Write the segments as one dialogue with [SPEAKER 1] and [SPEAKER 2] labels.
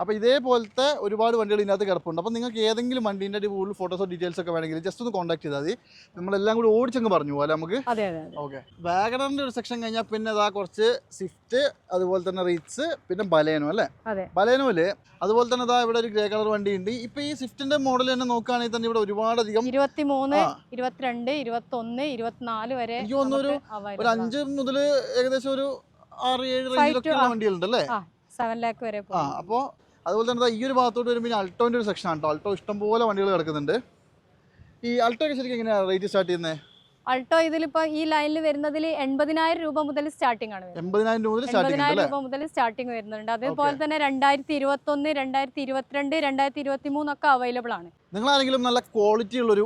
[SPEAKER 1] അപ്പോൾ ഇതേപോലത്തെ ഒരുപാട് വണ്ടികൾ ഇതിനകത്ത് കിടപ്പുണ്ട്. അപ്പോൾ നിങ്ങൾക്ക് ഏതെങ്കിലും വണ്ടീന്റെ കൂടുതൽ ഫോട്ടോസോ ഡീറ്റെയിൽസ് ഒക്കെ വേണമെങ്കിൽ ജസ്റ്റ് ഒന്ന് കോൺടാക്ട് ചെയ്താൽ മതി. നമ്മളെല്ലാം കൂടി ഓടിച്ചങ്ങ് പറഞ്ഞു പോലെ നമുക്ക്?
[SPEAKER 2] അതെ അതെ അതെ.
[SPEAKER 1] ഓക്കെ വാഗണറിന്റെ ഒരു സെക്ഷൻ കഴിഞ്ഞാൽ പിന്നെ അതാ കുറച്ച് സ്വിഫ്റ്റ് അതുപോലെ തന്നെ റീറ്റ്സ് പിന്നെ ബലേനോ അല്ലേ?
[SPEAKER 2] അതെ.
[SPEAKER 1] ബലേനോയിൽ അതുപോലെ തന്നെ ഇതാ ഇവിടെ ഒരു ഗ്രേ കളർ വണ്ടി ഉണ്ട്. ഇപ്പൊ ഈ സ്വിഫ്റ്റിന്റെ മോഡൽ തന്നെ നോക്കുകയാണെങ്കിൽ തന്നെ ഇവിടെ
[SPEAKER 2] ഒരുപാട് അധികം
[SPEAKER 1] ഇരുപത്തിമൂന്ന്.
[SPEAKER 2] ഇരുപത്തിരണ്ട് ഇരുപത്തൊന്ന് ഇരുപത്തിനാല് വരെ
[SPEAKER 1] എനിക്ക് തോന്നുന്നു ഒരു-. അഞ്ച് മുതൽ ഏകദേശം ഒരു ആറ് ഏഴ് റേഞ്ചിലൊക്കെ വണ്ടികളുണ്ട് അല്ലേ?
[SPEAKER 2] സെവൻ ലാക്ക് വരെ
[SPEAKER 1] ആ അപ്പോൾ അതുപോലെ തന്നെ ഈ ഒരു ഭാഗത്തോട്ട് വരുമ്പോൾ അൾട്ടോന്റെ ഒരു സെക്ഷൻ ആണ് കേട്ടോ അൾട്ടോ ഇഷ്ടംപോലെ വണ്ടികൾ കിടക്കുന്നുണ്ട്. ഈ അൾട്ടോ ഒക്കെ ശരിക്കും എങ്ങനെയാണ് റേറ്റ് സ്റ്റാർട്ട് ചെയ്യുന്നത്
[SPEAKER 2] അൾട്ടോ ഇതിലിപ്പോ ഈ ലൈനിൽ വരുന്നതിൽ എൺപതിനായിരം രൂപ മുതൽ സ്റ്റാർട്ടിംഗ് ആണ്
[SPEAKER 1] എൺപതിനായിരം രൂപ മുതൽ സ്റ്റാർട്ടിംഗ്
[SPEAKER 2] വരുന്നുണ്ട്. അതേപോലെ തന്നെ രണ്ടായിരത്തി ഇരുപത്തി ഒന്ന് രണ്ടായിരത്തി ഇരുപത്തിരണ്ട് രണ്ടായിരത്തി ഇരുപത്തി മൂന്നൊക്കെ അവൈലബിൾ ആണ്.
[SPEAKER 1] നിങ്ങൾ ആരെങ്കിലും നല്ല ക്വാളിറ്റി ഉള്ളൊരു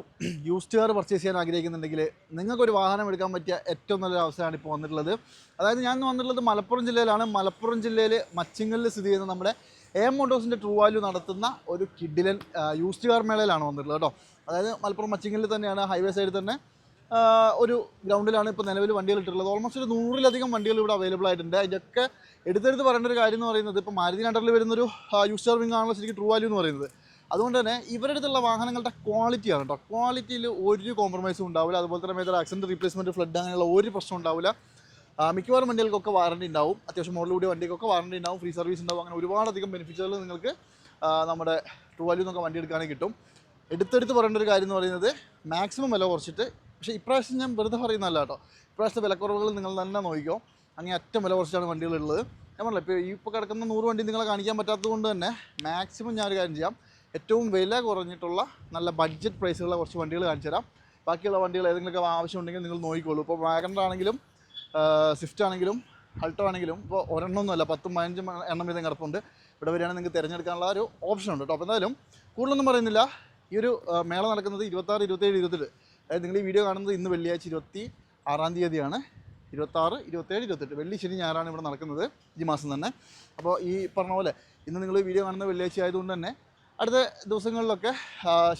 [SPEAKER 1] യൂസ്ഡ് കാർ പർച്ചേസ് ചെയ്യാൻ ആഗ്രഹിക്കുന്നുണ്ടെങ്കിൽ നിങ്ങൾക്ക് ഒരു വാഹനം എടുക്കാൻ പറ്റിയ ഏറ്റവും നല്ലൊരു അവസരമാണ് ഇപ്പോൾ വന്നിട്ടുള്ളത്. അതായത് ഞാൻ വന്നിട്ടുള്ളത് മലപ്പുറം ജില്ലയിലാണ്. മലപ്പുറം ജില്ലയിൽ മച്ചിങ്ങലിൽ സ്ഥിതി ചെയ്യുന്ന നമ്മുടെ എ മോട്ടോഴ്സിന്റെ ട്രൂ വാല്യൂ നടത്തുന്ന ഒരു കിഡിലൻ യൂസ്ഡ് കാർ മേളയിലാണ് വന്നിട്ടുള്ളത് കേട്ടോ. അതായത് മലപ്പുറം മച്ചിങ്ങലിൽ തന്നെയാണ് ഹൈവേ സൈഡിൽ തന്നെ ഒരു ഗ്രൗണ്ടിലാണ് ഇപ്പോൾ നിലവിൽ വണ്ടികൾ ഇട്ടിട്ടുള്ളത്. ഓൾമോസ്റ്റ് ഒരു നൂറിലധികം വണ്ടികൾ ഇവിടെ അവൈലബിൾ ആയിട്ടുണ്ട്. അതിന്റെയൊക്കെ എടുത്തെടുത്ത് പറയേണ്ട ഒരു കാര്യം എന്ന് പറയുന്നത് ഇപ്പോൾ മാരുതി നണ്ടറിൽ വരുന്നൊരു യൂസ്ഡ് വിങ് ആണല്ലോ ശരിക്കും ട്രൂ വാല്യൂ എന്ന് പറയുന്നത്. അതുകൊണ്ട് തന്നെ ഇവരുടെ അടുത്തുള്ള വാഹനങ്ങളുടെ ക്വാളിറ്റിയാണ് കേട്ടോ. ക്വാളിറ്റിയിൽ ഒരു കോംപ്രമൈസും ഉണ്ടാവില്ല. അതുപോലെ തന്നെ മേജർ ആക്സിഡന്റ് റീപ്ലേസ്മെന്റ് ഫ്ലഡ് അങ്ങനെയുള്ള ഒരു പ്രശ്നം ഉണ്ടാവില്ല. മിക്കവാറും വണ്ടികൾക്കൊക്കെ വാറണ്ടി ഉണ്ടാവും. അത്യാവശ്യം മോഡൽ കൂടിയ വണ്ടിക്കൊക്കെ വാറണ്ടി ഉണ്ടാവും. ഫ്രീ സർവീസ് ഉണ്ടാവും. അങ്ങനെ ഒരുപാടധികം ബെനിഫിറ്റുകൾ നിങ്ങൾക്ക് നമ്മുടെ ട്രൂ വാല്യൂ എന്നൊക്കെ വണ്ടി എടുക്കാനേ കിട്ടും. എടുത്തെടുത്ത് പറയേണ്ട ഒരു കാര്യം എന്ന് പറയുന്നത് മാക്സിമം വില കുറച്ചിട്ട് പക്ഷേ ഇപ്രാവശ്യം ഞാൻ വെറുതെ പറയുന്നതല്ല കേട്ടോ. ഇപ്രാവശ്യത്തെ വിലക്കുറവുകൾ നിങ്ങൾ തന്നെ നോക്കിക്കോ. അങ്ങനെ അറ്റം വില കുറച്ചാണ് വണ്ടികളുള്ളത് ഞാൻ പറഞ്ഞില്ല ഇപ്പോൾ ഇപ്പോൾ കിടക്കുന്ന നൂറ് വണ്ടി നിങ്ങളെ കാണിക്കാൻ പറ്റാത്തത് കൊണ്ട് തന്നെ മാക്സിമം ഞാനൊരു കാര്യം ചെയ്യാം. ഏറ്റവും വില കുറഞ്ഞിട്ടുള്ള നല്ല ബഡ്ജറ്റ് പ്രൈസുള്ള കുറച്ച് വണ്ടികൾ കാണിച്ചു തരാം ബാക്കിയുള്ള വണ്ടികൾ ഏതെങ്കിലുമൊക്കെ ആവശ്യമുണ്ടെങ്കിൽ നിങ്ങൾ നോക്കിക്കോളൂ. ഇപ്പോൾ വാഗണർ ആണെങ്കിലും സ്വിഫ്റ്റ് ആണെങ്കിലും അൾട്ടോ ആണെങ്കിലും ഇപ്പോൾ ഒരെണ്ണമൊന്നുമല്ല പത്തും പതിനഞ്ചും എണ്ണം വീതം കിടപ്പുണ്ട്. ഇവിടെ വരികയാണെങ്കിൽ നിങ്ങൾക്ക് തിരഞ്ഞെടുക്കാനുള്ള ഒരു ഓപ്ഷൻ ഉണ്ട് കേട്ടോ. അപ്പോൾ എന്തായാലും കൂടുതലൊന്നും പറയുന്നില്ല. ഈ ഒരു മേള നടക്കുന്നത് ഇരുപത്താറ് ഇരുപത്തേഴ് ഇരുപത്തെട്ട്. അതായത് നിങ്ങൾ ഈ വീഡിയോ കാണുന്നത് ഇന്ന് വെള്ളിയാഴ്ച ഇരുപത്തി ആറാം തീയതിയാണ്. ഇരുപത്താറ് ഇരുപത്തേഴ് ഇരുപത്തെട്ട്. വെള്ളി ശനി ഞായറാണ് ഇവിടെ നടക്കുന്നത് ഈ മാസം തന്നെ. അപ്പോൾ ഈ പറഞ്ഞ പോലെ ഇന്ന് നിങ്ങൾ വീഡിയോ കാണുന്നത് വെള്ളിയാഴ്ച ആയതുകൊണ്ട് തന്നെ അടുത്ത ദിവസങ്ങളിലൊക്കെ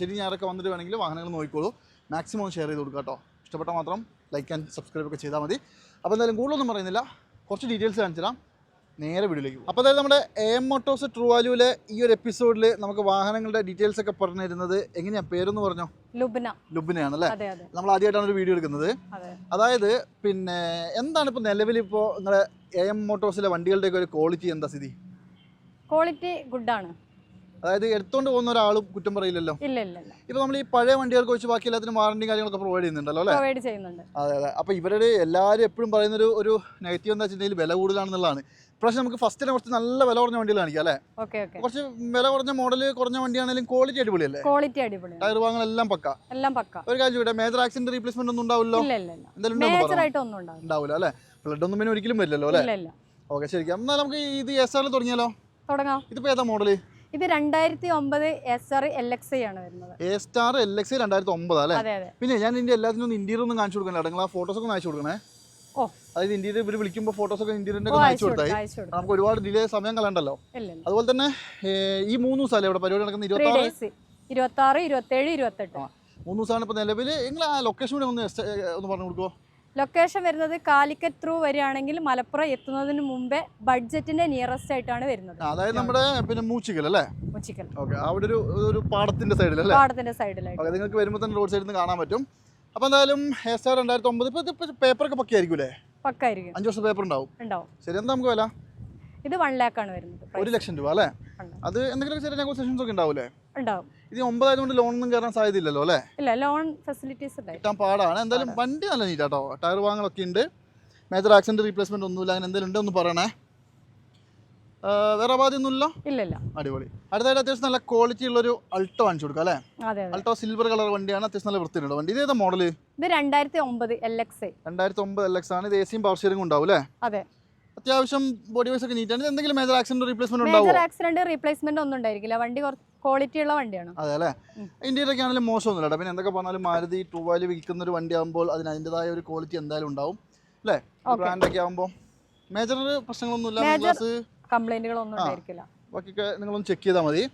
[SPEAKER 1] ശനി ഞായറൊക്കെ വന്നിട്ട് വേണമെങ്കിൽ വാഹനങ്ങൾ നോക്കിക്കോളൂ. മാക്സിമം ഷെയർ ചെയ്ത് കൊടുക്കുക കേട്ടോ. ഇഷ്ടപ്പെട്ടാൽ മാത്രം ലൈക്ക് ആൻഡ് സബ്സ്ക്രൈബ് ഒക്കെ ചെയ്താൽ മതി. അപ്പോൾ എന്തായാലും കൂടുതലൊന്നും പറയുന്നില്ല. കുറച്ച് ഡീറ്റെയിൽസ് കാണിച്ചു തരാം നേരെ വീഡിയോയിലേക്ക് അപ്പോൾ അതായത് നമ്മുടെ എ എം മോട്ടോസ് ട്രൂ വാല്യൂവിലെ ഈ ഒരു എപ്പിസോഡിൽ നമുക്ക് വാഹനങ്ങളുടെ ഡീറ്റെയിൽസ് ഒക്കെ പറഞ്ഞു തരുന്നത് എങ്ങനെയാണ് പേരെന്ന് പറഞ്ഞോ?
[SPEAKER 2] ലുബ്ന.
[SPEAKER 1] ലുബിനെയാണ് അല്ലേ നമ്മൾ ആദ്യമായിട്ടാണ് ഒരു വീഡിയോ എടുക്കുന്നത്.
[SPEAKER 2] അതെ.
[SPEAKER 1] അതായത് പിന്നെ എന്താണ് ഇപ്പോൾ നിലവിൽ ഇപ്പോൾ നിങ്ങളുടെ എ എം മോട്ടോസിലെ വണ്ടികളുടെയൊക്കെ ഒരു ക്വാളിറ്റി എന്താ സ്ഥിതി?
[SPEAKER 2] ക്വാളിറ്റി ഗുഡാണ്
[SPEAKER 1] അതായത് എടുത്തോണ്ട് പോകുന്ന ഒരാളും കുറ്റം പറയില്ലല്ലോ.
[SPEAKER 2] ഇല്ല ഇല്ല ഇല്ല.
[SPEAKER 1] ഇപ്പോൾ നമ്മൾ ഈ പഴയ വണ്ടികൾക്ക് വെച്ച് ബാക്കി എല്ലാത്തിനും വാറണ്ടി കാര്യങ്ങളൊക്കെ പ്രൊവൈഡ് ചെയ്യുന്നുണ്ടല്ലോ അല്ലേ?
[SPEAKER 2] പ്രൊവൈഡ് ചെയ്യുന്നുണ്ട്.
[SPEAKER 1] അതെ അതെ. അപ്പൊ ഇവരുടെ എല്ലാവരും എപ്പോഴും പറയുന്ന ഒരു ഒരു നെഗറ്റീവ് എന്താ വെച്ചിട്ടുണ്ടെങ്കിൽ വില കൂടുതലാണെന്നുള്ളതാണ്. പ്രശ്നം നമുക്ക് ഫസ്റ്റിനെ കുറച്ച് നല്ല വില കുറഞ്ഞ വണ്ടികൾ കാണിക്കാം അല്ലേ?
[SPEAKER 2] Okay okay.
[SPEAKER 1] കുറച്ച് വില കുറഞ്ഞ മോഡൽ കുറഞ്ഞ വണ്ടിയാണെങ്കിലും ക്വാളിറ്റി അടിപൊളിയല്ലേ?
[SPEAKER 2] ക്വാളിറ്റി അടിപൊളിയാണ്.
[SPEAKER 1] ടയർ ഭാഗങ്ങളെല്ലാം പക്ക.
[SPEAKER 2] എല്ലാം പക്ക.
[SPEAKER 1] ഒരു കാര്യം ഇവിടെ മേജർ ആക്സിഡന്റ് റീപ്ലേസ്മെന്റ് ഒന്നും ഉണ്ടാവില്ലോ
[SPEAKER 2] ഇല്ല ഇല്ല ഇല്ല.
[SPEAKER 1] എന്തായാലും
[SPEAKER 2] മേജർ ആയിട്ട് ഒന്നും ഉണ്ടാവില്ല.
[SPEAKER 1] ഉണ്ടാവില്ല അല്ലേ? ബ്ലഡ് ഒന്നും പിന്നെ ഒരിക്കലും വരില്ലല്ലോ അല്ലേ?
[SPEAKER 2] ഇല്ല ഇല്ല.
[SPEAKER 1] ഓക്കെ ശരിക്കും. എന്നാൽ നമുക്ക് ഇത് എസ് ആറിൽ തുടങ്ങിയാലോ?
[SPEAKER 2] തുടങ്ങാം.
[SPEAKER 1] ഇതിപ്പോൾ ഏതാ മോഡൽ
[SPEAKER 2] ഇത് രണ്ടായിരത്തി ഒമ്പത് S R L X I ആണ് വരുന്നത്.
[SPEAKER 1] എ സ്റ്റാർ എൽ എക്സ് രണ്ടായിരത്തി ഒമ്പത് അല്ലേ?
[SPEAKER 2] അതെ അതെ.
[SPEAKER 1] പിന്നെ ഞാൻ ഇതിന്റെ എല്ലാത്തിനും ഒന്ന് ഇന്റീരിയർ ഒന്നും കാണിച്ചു കൊടുക്കണേ നിങ്ങൾ ആ ഫോട്ടോസ് ഒക്കെ കാണിച്ചു അയച്ചു കൊടുക്കണേ.
[SPEAKER 2] ഓ.
[SPEAKER 1] അതായത് ഇന്റീരിയർ ഇവർ വിളിക്കുമ്പോൾ ഫോട്ടോസ് ഒക്കെ ഇന്റീരിയറിന്റെ ഒക്കെ
[SPEAKER 2] അയച്ചു
[SPEAKER 1] കൊടുത്തായി. നമുക്ക് ഒരുപാട് ഡിലേ സമയം കളയണ്ടല്ലോ. അതുപോലെ തന്നെ ഈ മൂന്ന് ദിവസമല്ലേ ഇവിടെ പരിപാടി നടക്കുന്ന ഇരുപത്തി
[SPEAKER 2] ഇരുപത്തി ആറ് ഇരുപത്തേഴ് ഇരുപത്തെട്ട്.
[SPEAKER 1] മൂന്ന് ദിവസമാണ് ഇപ്പോൾ നിലവിൽ നിങ്ങൾ ആ ലൊക്കേഷൻ കൂടെ ഒന്ന് ഒന്ന് പറഞ്ഞു കൊടുക്കുമോ
[SPEAKER 2] ലൊക്കേഷൻ വരുന്നത് കാലിക്കറ്റ് ത്രൂ വരികയാണെങ്കിൽ മലപ്പുറം എത്തുന്നതിന് മുമ്പേ ബഡ്ജറ്റിന്റെ നിയറസ്റ്റ് ആയിട്ടാണ് വരുന്നത്.
[SPEAKER 1] അതായത് നമ്മുടെ പിന്നെ മൂച്ചിക്കൽ അല്ലേ?
[SPEAKER 2] മൂച്ചിക്കൽ.
[SPEAKER 1] ഓക്കെ അവിടെ ഒരു ഒരു പാടത്തിന്റെ സൈഡിൽ അല്ലേ?
[SPEAKER 2] പാടത്തിന്റെ സൈഡിലായിട്ട്
[SPEAKER 1] നിങ്ങൾക്ക് വരുമ്പോൾ തന്നെ റോഡ് സൈഡിൽ നിന്ന് കാണാൻ പറ്റും. അപ്പോൾ എന്തായാലും ഹെയർ സ്റ്റാർ രണ്ടായിരത്തി ഒമ്പത് ഇപ്പോൾ ഇതിപ്പോൾ പേപ്പറൊക്കെ പക്കയായിരിക്കും അല്ലേ
[SPEAKER 2] പക്കായിരിക്കും.
[SPEAKER 1] അഞ്ച് വർഷം പേപ്പർ ഉണ്ടാവും.
[SPEAKER 2] ഉണ്ടാവും.
[SPEAKER 1] ശരി എന്താ നമുക്ക് വില?
[SPEAKER 2] ഇത് വൺ ലാക്ക് ആണ് വരുന്നത്
[SPEAKER 1] ഒരു ലക്ഷം രൂപ അല്ലേ. അത് എന്തെങ്കിലും ചെറിയ നെഗോസിയേഷൻസ് ഒക്കെ ഉണ്ടാവില്ലേ
[SPEAKER 2] ഉണ്ടാവും.
[SPEAKER 1] ഇത് ഒമ്പതായതുകൊണ്ട് ഒന്നും കയറാൻ സാധ്യതയില്ലല്ലോ അല്ലേ?
[SPEAKER 2] ഇല്ല ലോൺ ഫെസിലിറ്റീസ് ഉണ്ട്
[SPEAKER 1] കിട്ടാൻ പാടാണ്. എന്തായാലും വണ്ടി നല്ല നീറ്റ് കേട്ടോ ടയർ വാങ്ങലൊക്കെ ഉണ്ട്. മേജർ ആക്സിഡന്റ് റീപ്ലേസ്മെന്റ് ഒന്നുമില്ല. അങ്ങനെ എന്തെങ്കിലും ഉണ്ട് ഒന്ന് പറയണേ? വേറെ ബാധ്യൊന്നുമില്ല
[SPEAKER 2] ഒന്നുമില്ല ഇല്ല
[SPEAKER 1] അടിപൊളി. അടുത്തായിട്ട് അത്യാവശ്യം നല്ല ക്വാളിറ്റി ഉള്ളൊരു അൾട്ടോ വാങ്ങിച്ചു കൊടുക്കാം അല്ലേ? അൾട്ടോ സിൽവർ കളർ വണ്ടിയാണ്. അത്യാവശ്യം നല്ല വൃത്തിയുണ്ട്. വണ്ടി ഇത് ഏതാ മോഡൽ
[SPEAKER 2] ഇത് രണ്ടായിരത്തി ഒമ്പത് എൽ എക്സ്
[SPEAKER 1] രണ്ടായിരത്തി ഒമ്പത് എൽ എക്സ് ആണ്. ഇത് എ സിയും പവർ സ്റ്റിയറിംഗ് ഉണ്ടാവും അല്ലേ?
[SPEAKER 2] അതെ.
[SPEAKER 1] അത്യാവശ്യം ബോഡി വൈസ് ഒക്കെ നീറ്റാണ്. ആണ് എന്തെങ്കിലും മേജർ ആക്സിഡന്റ് റീപ്ലേസ്മെന്റ് ഉണ്ടാവും?
[SPEAKER 2] മേജർ ആക്സിഡന്റ് റീപ്ലേസ്മെന്റ് ഒന്നും ഉണ്ടായിരിക്കില്ല. വണ്ടി കുറച്ച് ക്വാളിറ്റി ഉള്ള വണ്ടിയാണ്.
[SPEAKER 1] അതെ അല്ലേ. ഇന്ത്യയിലൊക്കെ ആണെങ്കിലും മോശമൊന്നുമില്ല പിന്നെ എന്തൊക്കെ പറഞ്ഞാലും മാരുതി ടൂ വാലി വിൽക്കുന്ന ഒരു വണ്ടി ആകുമ്പോൾ അതിന് അതിന്റെതായ ഒരു ക്വാളിറ്റി എന്തായാലും ഉണ്ടാവും. അല്ലേ?
[SPEAKER 2] ബ്രാൻഡ്
[SPEAKER 1] ബ്രാൻഡൊക്കെ ആകുമ്പോൾ മേജർ പ്രശ്നങ്ങളൊന്നുമില്ല
[SPEAKER 2] കംപ്ലൈന്റുകളൊന്നും. ഉണ്ടായിരിക്കില്ല.
[SPEAKER 1] ബാക്കിയൊക്കെ നിങ്ങളൊന്ന് ചെക്ക് ചെയ്താൽ മതി.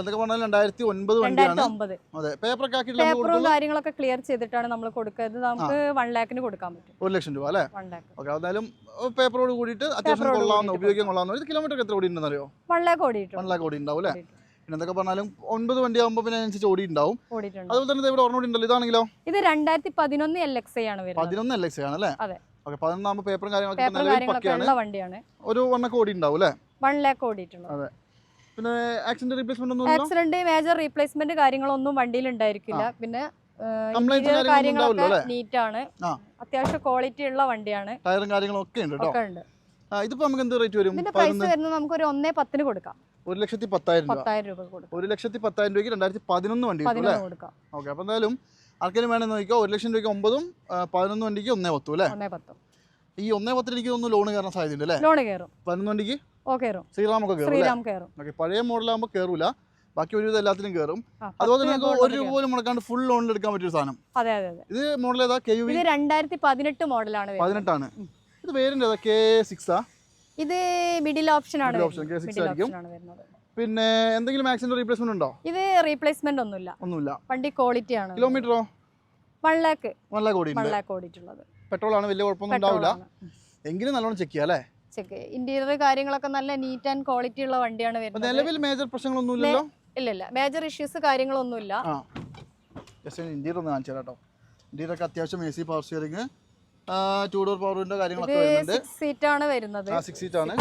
[SPEAKER 1] എന്തൊക്കെ പറഞ്ഞാൽ രണ്ടായിരത്തി ഒൻപത് വണ്ടിയാണ് അതെ. പേപ്പറൊക്കെ ആക്കിയിട്ട്
[SPEAKER 2] പേപ്പറും കാര്യങ്ങളൊക്കെ ക്ലിയർ ചെയ്തിട്ടാണ് നമ്മൾ കൊടുക്കുന്നത്. നമുക്ക് വൺ ലാഖിന് കൊടുക്കാൻ പറ്റും.
[SPEAKER 1] ഒരു ലക്ഷം രൂപ അല്ലേ?
[SPEAKER 2] വൺ
[SPEAKER 1] ഓക്കെ എന്തായാലും പേപ്പറോട് കൂടിയിട്ട് അത്യാവശ്യം കൊള്ളാവുന്ന ഉപയോഗിക്കാൻ കൊള്ളാവുന്ന. ഒരു കിലോമീറ്റർ എത്ര ഓടി ഉണ്ടെന്നറിയോ
[SPEAKER 2] വൺ ലാക്ക്
[SPEAKER 1] വൺ
[SPEAKER 2] ഓടിയിട്ടുണ്ട്
[SPEAKER 1] ലാക്ക് ഓടി ഉണ്ടാവും അല്ലേ. പിന്നെ എന്തൊക്കെ പറഞ്ഞാലും ഒൻപത് വണ്ടി ആകുമ്പോൾ പിന്നെ അതിനനുസരിച്ച് ഓടി ഉണ്ടാവും
[SPEAKER 2] ഓടിയിട്ടുണ്ട്
[SPEAKER 1] അതുപോലെ തന്നെ ഇവിടെ ഓർമ്മ ഉണ്ടല്ലോ ഇതാണെങ്കിലോ?
[SPEAKER 2] ഇത് രണ്ടായിരത്തി പതിനൊന്ന് എൽ എക്സ് ആണ്
[SPEAKER 1] പതിനൊന്ന് എൽ എക്സ് ആണ് അല്ലേ. ഓക്കെ പതിനൊന്നാകുമ്പോൾ പേപ്പറും കാര്യങ്ങളൊക്കെ ഒരു വണ്ണൊക്കെ ഓടി ഉണ്ടാവും അല്ലേ?
[SPEAKER 2] വൺ ലാക്ക് ഓടിയിട്ടുണ്ട്.
[SPEAKER 1] അതെ. പിന്നെ ആക്സിഡന്റ് റീപ്ലേസ്മെന്റ് ഒന്നും?
[SPEAKER 2] ആക്സിഡന്റ് മേജർ റീപ്ലേസ്മെന്റ് കാര്യങ്ങളൊന്നും വണ്ടിയിൽ ഉണ്ടായിരിക്കില്ല. പിന്നെ കാര്യങ്ങളൊക്കെ നീറ്റ് ആണ്. അത്യാവശ്യം ക്വാളിറ്റി ഉള്ള വണ്ടിയാണ്.
[SPEAKER 1] ടയറും കാര്യങ്ങളും ഒക്കെ ഉണ്ട് ഇതിപ്പോ നമുക്ക് എന്ത് റേറ്റ് വരും?
[SPEAKER 2] ഇതിന്റെ പ്രൈസ് വരുന്നത് നമുക്ക് ഒരു ഒന്നേ പത്തിന് കൊടുക്കാം.
[SPEAKER 1] ഒരു ലക്ഷത്തി പത്തായിരം രൂപ.
[SPEAKER 2] പത്തായിരം രൂപ കൊടുക്കാം.
[SPEAKER 1] ഒരു ലക്ഷത്തി പത്തായിരം രൂപയ്ക്ക് രണ്ടായിരത്തി പതിനൊന്ന് വണ്ടി കിട്ടും അല്ലേ?
[SPEAKER 2] കൊടുക്കാം.
[SPEAKER 1] ഓക്കെ അപ്പോൾ എന്തായാലും ആർക്കെങ്കിലും വേണമെന്ന് നോക്കിയാൽ ഒരു ലക്ഷം രൂപയ്ക്ക് ഒമ്പതും പതിനൊന്ന് വണ്ടിക്ക് ഒന്നേ പത്തും അല്ലേ?
[SPEAKER 2] ഒന്നേ പത്തും.
[SPEAKER 1] ഈ ഒന്നേ പത്തിന് എനിക്ക് തോന്നുന്നു ലോൺ കയറാൻ സാധ്യതയുണ്ട് അല്ലേ?
[SPEAKER 2] ലോണ് കയറും.
[SPEAKER 1] പതിനൊന്ന് വണ്ടിക്ക്?
[SPEAKER 2] ഓ കയറും.
[SPEAKER 1] ശ്രീറാമൊക്കെ കയറും
[SPEAKER 2] കയറും.
[SPEAKER 1] ഓക്കെ പഴയ മോഡലാകുമ്പോൾ കയറൂല. ബാക്കി ഒരുവിധം എല്ലാത്തിനും കയറും. അതുപോലെ തന്നെ ഒരു രൂപ പോലും മുടക്കാണ്ട് ഫുൾ ലോണിൽ എടുക്കാൻ പറ്റിയ സാധനം.
[SPEAKER 2] അതെ അതെ
[SPEAKER 1] ഇത് മോഡൽ ഏതാ? കെ യു
[SPEAKER 2] ഇത് രണ്ടായിരത്തി പതിനെട്ട് മോഡലാണ്
[SPEAKER 1] പതിനെട്ടാണ്. ഇത് പേരിന്റെ ഏതാ? കെ സിക്സാ
[SPEAKER 2] ഇത് മിഡിൽ ഓപ്ഷൻ ആണ് വരുന്നത്.
[SPEAKER 1] option, K6
[SPEAKER 2] Middle
[SPEAKER 1] ആയിരിക്കും.
[SPEAKER 2] ആണ് വരുന്നത്.
[SPEAKER 1] പിന്നെ എന്തെങ്കിലും ആക്സിഡന്റ് റീപ്ലേസ്മെന്റ് ഉണ്ടോ?
[SPEAKER 2] ഇത് റീപ്ലേസ്മെന്റ് ഒന്നുമില്ല.
[SPEAKER 1] ഒന്നുമില്ല.
[SPEAKER 2] വണ്ടി ക്വാളിറ്റി ആണ്.
[SPEAKER 1] കിലോമീറ്ററോ
[SPEAKER 2] വൺ ലാക്ക്
[SPEAKER 1] വൺ ലാക്ക്
[SPEAKER 2] ഓടി
[SPEAKER 1] വൺ
[SPEAKER 2] ലാക്ക് ഓടിയിട്ടുള്ളത്.
[SPEAKER 1] പെട്രോൾ ആണ് വലിയ കുഴപ്പമൊന്നും ഉണ്ടാവില്ല. എങ്കിലും നല്ലോണം ചെക്ക് ചെയ്യാം അല്ലേ?
[SPEAKER 2] ചെക്ക് ഇന്റീരിയർ കാര്യങ്ങളൊക്കെ നല്ല നീറ്റ് ആൻഡ് ക്വാളിറ്റി ഉള്ള വണ്ടിയാണ് വരുന്നത്.
[SPEAKER 1] നിലവിൽ മേജർ പ്രശ്നങ്ങളൊന്നും ഇല്ലല്ലോ?
[SPEAKER 2] ഇല്ല ഇല്ല. മേജർ ഇഷ്യൂസ്
[SPEAKER 1] കാര്യങ്ങളൊന്നും ഇല്ല ഇന്ത്യയിൽ ഒന്ന് കാണിച്ചു കേട്ടോ. ഇന്റീരിയർ ഒക്കെ അത്യാവശ്യം A C power steering two door power window കാര്യങ്ങളൊക്കെ വരുന്നുണ്ട്.
[SPEAKER 2] സിക്സ് സീറ്റ് ആണ് വരുന്നത്.
[SPEAKER 1] ആ സിക്സ് സീറ്റ് ആണ്.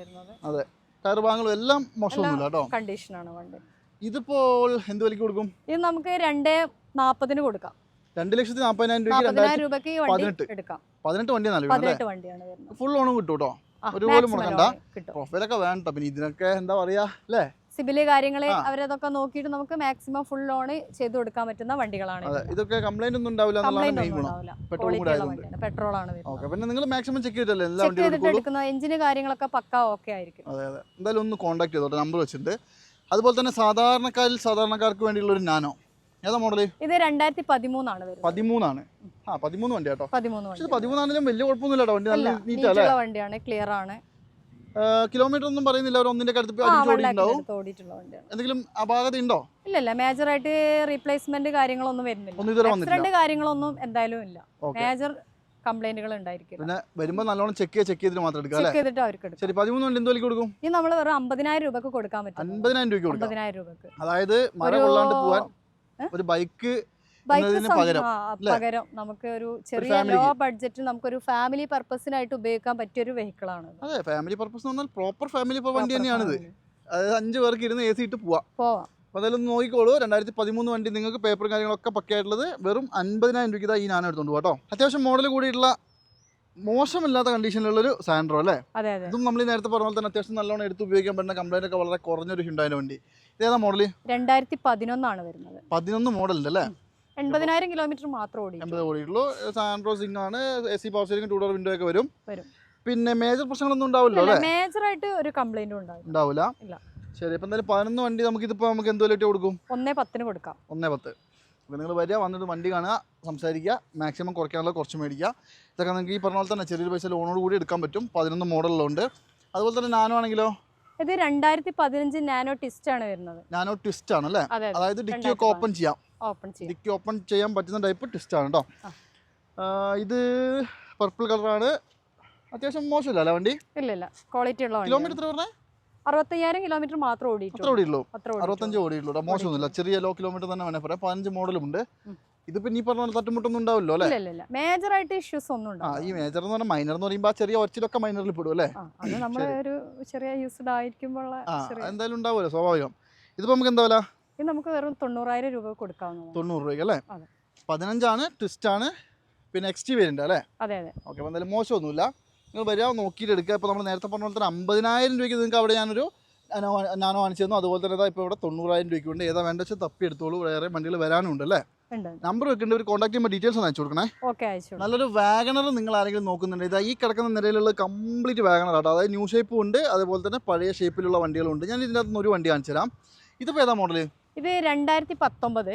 [SPEAKER 2] വരുന്നത്.
[SPEAKER 1] അതെ. ടയർ ഭാഗങ്ങളും എല്ലാം മോശമൊന്നുമില്ല കേട്ടോ.
[SPEAKER 2] കണ്ടീഷനാണ് വണ്ടി.
[SPEAKER 1] ഇതിപ്പോൾ എന്ത് വിലക്ക് കൊടുക്കും?
[SPEAKER 2] ഇത് നമുക്ക് രണ്ട് നാപ്പതിന് കൊടുക്കാം.
[SPEAKER 1] രണ്ട് ലക്ഷത്തി നാൽപ്പതിനായിരം രൂപയ്ക്ക്
[SPEAKER 2] രൂപയ്ക്ക്
[SPEAKER 1] പതിനെട്ട്.
[SPEAKER 2] എടുക്കാം.
[SPEAKER 1] പതിനെട്ട്
[SPEAKER 2] വണ്ടിയാണ്
[SPEAKER 1] ഫുൾ ഓണും കിട്ടും കേട്ടോ.
[SPEAKER 2] ഒരുപോലെ
[SPEAKER 1] ഒരു പോലും മുടക്കണ്ട. പ്രൊഫൈലൊക്കെ വേണ്ട. പിന്നെ ഇതിനൊക്കെ എന്താ പറയാ അല്ലേ?
[SPEAKER 2] സിബിൽ
[SPEAKER 1] കാര്യങ്ങൾ.
[SPEAKER 2] അവരതൊക്കെ നോക്കിയിട്ട് നമുക്ക് മാക്സിമം ഫുൾ ലോൺ ചെയ്ത് കൊടുക്കാൻ പറ്റുന്ന വണ്ടികളാണ്
[SPEAKER 1] ഇതൊക്കെ കംപ്ലൈന്റ് ഒന്നും ഉണ്ടാവില്ല പെട്രോൾ
[SPEAKER 2] ആണ്
[SPEAKER 1] പിന്നെ നിങ്ങൾ മാക്സിമം ചെക്ക് ചെയ്തിട്ടല്ലേ എല്ലാ
[SPEAKER 2] ചെക്ക്
[SPEAKER 1] വണ്ടിയും
[SPEAKER 2] ചെയ്തിട്ട്
[SPEAKER 1] എടുക്കുള്ളൂ
[SPEAKER 2] എടുക്കുന്ന എഞ്ചിന് കാര്യങ്ങളൊക്കെ പക്ക ഓക്കെ ആയിരിക്കും.
[SPEAKER 1] അതെ അതെ. എന്തായാലും ഒന്ന് കോൺടാക്ട് ചെയ്തോട്ടെ. നമ്പർ വെച്ചിട്ടുണ്ട്. അതുപോലെ തന്നെ സാധാരണക്കാരിൽ സാധാരണക്കാർക്ക് വേണ്ടിയുള്ള ഒരു നാനോ ഏതാ മോഡൽ
[SPEAKER 2] ഇത് രണ്ടായിരത്തി പതിമൂന്നാണ്
[SPEAKER 1] പതിമൂന്നാണ്. ആ പതിമൂന്ന് വണ്ടി കേട്ടോ
[SPEAKER 2] പതിമൂന്ന്
[SPEAKER 1] പതിമൂന്നാണെങ്കിലും വലിയ കുഴപ്പമൊന്നുമില്ല വണ്ടി നല്ല
[SPEAKER 2] വണ്ടിയാണ്. ക്ലിയർ ആണ്.
[SPEAKER 1] കിലോമീറ്റർ ഒന്നും പറയുന്നില്ല. ഒരു ഒന്നിന്റെ എന്തെങ്കിലും അപാകത ഉണ്ടോ?
[SPEAKER 2] ഇല്ല ഇല്ല മേജർ ആയിട്ട് റീപ്ലേസ്മെന്റ് കാര്യങ്ങളൊന്നും വരുന്നില്ല കാര്യങ്ങളൊന്നും എന്തായാലും ഇല്ല. മേജർ കംപ്ലൈന്റുകൾ ഉണ്ടായിരിക്കും
[SPEAKER 1] പിന്നെ വരുമ്പോൾ നല്ലോണം ചെക്ക് ചെയ്ത് ചെക്ക് ചെയ്തിട്ട് മാത്രം എടുക്കാം അല്ലേ?
[SPEAKER 2] ചെക്ക് ചെയ്തിട്ട് അവർക്ക് എടുക്കാം.
[SPEAKER 1] ശരി പതിമൂന്ന് വണ്ടി എന്ത് കൊടുക്കും?
[SPEAKER 2] ഇനി നമ്മൾ വെറും അമ്പതിനായിരം രൂപക്ക് കൊടുക്കാൻ പറ്റും.
[SPEAKER 1] രൂപയ്ക്ക്
[SPEAKER 2] അമ്പതിനായിരം രൂപക്ക്.
[SPEAKER 1] അതായത് മഴ
[SPEAKER 2] ഒരു-
[SPEAKER 1] കൊള്ളാണ്ട് പോവാൻ ഒരു ബൈക്ക് പകരം?
[SPEAKER 2] നമുക്ക് ഒരു ചെറിയ ലോ. ബഡ്ജറ്റിൽ നമുക്കൊരു ഫാമിലി പർപ്പസിനായിട്ട് ഉപയോഗിക്കാൻ പറ്റിയ ഒരു വെഹിക്കിൾ ആണ്
[SPEAKER 1] അതെ ഫാമിലി പർപ്പസ് എന്ന് പറഞ്ഞാൽ പ്രോപ്പർ ഫാമിലി വണ്ടി തന്നെയാണിത് അതായത് അഞ്ച് പേർക്ക് ഇരുന്ന് എ സി ഇട്ട് പോവാം.
[SPEAKER 2] പോവാം.
[SPEAKER 1] അപ്പോൾ അതെല്ലാം നോക്കിക്കോളൂ. രണ്ടായിരത്തി പതിമൂന്ന് വണ്ടി നിങ്ങൾക്ക് പേപ്പറും കാര്യങ്ങളൊക്കെ പക്കയായിട്ടുള്ളത് വെറും അൻപതിനായിരം രൂപയ്ക്ക് ഈ ഞാൻ എടുത്തോണ്ട് കേട്ടോ അത്യാവശ്യം മോഡൽ കൂടിയിട്ടുള്ള മോശമില്ലാത്ത കണ്ടീഷനിലുള്ളൊരു സാൻഡ്രോ അല്ലേ?
[SPEAKER 2] അതെ അതെ.
[SPEAKER 1] ഇതും നമ്മൾ നേരത്തെ പറഞ്ഞ പോലെ തന്നെ അത്യാവശ്യം നല്ലോണം എടുത്ത് ഉപയോഗിക്കാൻ പറ്റുന്ന കംപ്ലൈന്റ് ഒക്കെ വളരെ കുറഞ്ഞൊരു ഹിണ്ടായിന്റെ വണ്ടി. ഇതേതാ മോഡൽ
[SPEAKER 2] രണ്ടായിരത്തി പതിനൊന്നാണ് വരുന്നത്.
[SPEAKER 1] പതിനൊന്ന് മോഡലുണ്ട് അല്ലേ?
[SPEAKER 2] എൺപതിനായിരം കിലോമീറ്റർ മാത്രം ഓടി
[SPEAKER 1] എൺപത് ഓടിയിട്ടുള്ളൂ. സാൻഡ്രോ സിംഗ് ആണ് A C power steering two door window ഒക്കെ വരും.
[SPEAKER 2] വരും.
[SPEAKER 1] പിന്നെ മേജർ പ്രശ്നങ്ങളൊന്നും ഉണ്ടാവില്ലോ അല്ലേ?
[SPEAKER 2] മേജർ ആയിട്ട് ഒരു കംപ്ലൈന്റും ഉണ്ടാവില്ല.
[SPEAKER 1] ഉണ്ടാവില്ല.
[SPEAKER 2] ഇല്ല.
[SPEAKER 1] ശരി അപ്പം എന്തായാലും പതിനൊന്ന് വണ്ടി നമുക്ക് ഇതിപ്പോൾ നമുക്ക് എന്ത് വിലയിട്ട് കൊടുക്കും?
[SPEAKER 2] ഒന്നേ പത്തിന് കൊടുക്കാം.
[SPEAKER 1] ഒന്നേ പത്ത്. അപ്പോൾ നിങ്ങൾ വരിക വന്നിട്ട് വണ്ടി കാണുക സംസാരിക്കുക മാക്സിമം കുറയ്ക്കാനുള്ള കുറച്ച് മേടിക്കുക. ഇതൊക്കെ നിങ്ങൾക്ക് ഈ പറഞ്ഞ പോലെ തന്നെ ചെറിയൊരു പൈസ ലോണോട് കൂടി എടുക്കാൻ പറ്റും. പതിനൊന്ന് മോഡലുണ്ട് അതുപോലെ തന്നെ നാനോ ആണെങ്കിലോ?
[SPEAKER 2] ഇത് രണ്ടായിരത്തി പതിനഞ്ച് നാനോ ട്വിസ്റ്റ് ആണ് വരുന്നത്.
[SPEAKER 1] നാനോ ട്വിസ്റ്റ് ആണ് അല്ലേ
[SPEAKER 2] അതെ അതെ.
[SPEAKER 1] അതായത് ഡിക്കി ഒക്കെ ഓപ്പൺ ചെയ്യാം. ഡിക്കി ഓപ്പൺ ചെയ്യാൻ പറ്റുന്ന ടൈപ്പ് ട്വിസ്റ്റ് ആണ് കേട്ടോ ഇത് പർപ്പിൾ കളറാണ് അത്യാവശ്യം മോശമില്ല അല്ലേ വണ്ടി?
[SPEAKER 2] ഇല്ല ഇല്ല ക്വാളിറ്റി ഉള്ള
[SPEAKER 1] കിലോമീറ്റർ എത്ര പറഞ്ഞേ?
[SPEAKER 2] അറുപത്തയ്യായിരം കിലോമീറ്റർ മാത്രം ഓടിയിട്ടുള്ളൂ.
[SPEAKER 1] ഓടിയുള്ളൂ
[SPEAKER 2] ഓടിയിട്ടുള്ളൂ.
[SPEAKER 1] അറുപത്തഞ്ച് ഓടിയുള്ളൂ മോശമൊന്നുമില്ല. ചെറിയ ലോ കിലോമീറ്റർ തന്നെ വേണേ പറയാം. പതിനഞ്ച് മോഡലും
[SPEAKER 2] ഉണ്ട്.
[SPEAKER 1] ഇതിപ്പോ നീ പറഞ്ഞ തട്ടുമുട്ടൊന്നും ഉണ്ടാവില്ലോ അല്ലേ?
[SPEAKER 2] മേജർ ആയിട്ട് ഇഷ്യൂസ് ഒന്നും
[SPEAKER 1] ആ ഈ മേജർ എന്ന് പറഞ്ഞാൽ മൈനർ എന്ന് പറയുമ്പോൾ ചെറിയ ഒച്ചിലൊക്കെ മൈനറിൽ പെടും അല്ലേ?
[SPEAKER 2] അത് നമ്മൾ ഒരു ചെറിയ യൂസ്ഡ് ആയിരിക്കുമ്പോൾ
[SPEAKER 1] എന്തായാലും ഉണ്ടാവുമല്ലോ സ്വാഭാവികം. ഇതിപ്പോ നമുക്ക് എന്താ വില?
[SPEAKER 2] ഇത് നമുക്ക് വെറും തൊണ്ണൂറായിരം രൂപ കൊടുക്കാവുന്നതാണ്.
[SPEAKER 1] തൊണ്ണൂറ് രൂപ അല്ലേ. പതിനഞ്ചാണ് ട്വിസ്റ്റ് ആണ് പിന്നെ എക്സ്റ്റി വേരിയന്റ് അല്ലേ?
[SPEAKER 2] അതെ അതെ.
[SPEAKER 1] ഓക്കെ അപ്പോൾ എന്തായാലും മോശമൊന്നുമില്ല. നിങ്ങൾ വരിക നോക്കിയിട്ട് എടുക്കുക. ഇപ്പോൾ നമ്മൾ നേരത്തെ പറഞ്ഞ പോലെ തന്നെ അമ്പതിനായിരം രൂപയ്ക്ക് നിങ്ങൾക്ക് അവിടെ ഞാനൊരു ഞാൻ വാങ്ങിച്ചു തന്നു. അതുപോലെ തന്നെ ഇപ്പോൾ ഇവിടെ തൊണ്ണൂറായിരം രൂപയ്ക്ക് ഉണ്ട് ഏതാ വേണ്ട വെച്ചാൽ തപ്പി എടുത്തോളൂ. വേറെ വണ്ടികൾ വരാനും ഉണ്ട് അല്ലേ നമ്പർ വെക്കേണ്ട ഒരു കോൺടാക്ട് ചെയ്യുമ്പോൾ ഡീറ്റെയിൽസ് ഒന്ന് അയച്ചു കൊടുക്കണേ.
[SPEAKER 2] ഓക്കെ അയച്ചു
[SPEAKER 1] നല്ലൊരു വാഗണർ നിങ്ങൾ ആരെങ്കിലും നോക്കുന്നുണ്ട്. ഇതാ ഈ കിടക്കുന്ന നിലയിലുള്ള കംപ്ലീറ്റ് വാഗണർ ആട്ടോ. അതായത് ന്യൂ ഷേപ്പും ഉണ്ട്. അതുപോലെ തന്നെ പഴയ ഷേപ്പിലുള്ള വണ്ടികളുണ്ട്. ഞാൻ ഇതിന്റെ ഒരു വണ്ടി കാണിച്ചു തരാം. ഇതിപ്പോൾ ഏതാ മോഡൽ
[SPEAKER 2] ഇത് രണ്ടായിരത്തി പത്തൊമ്പത്.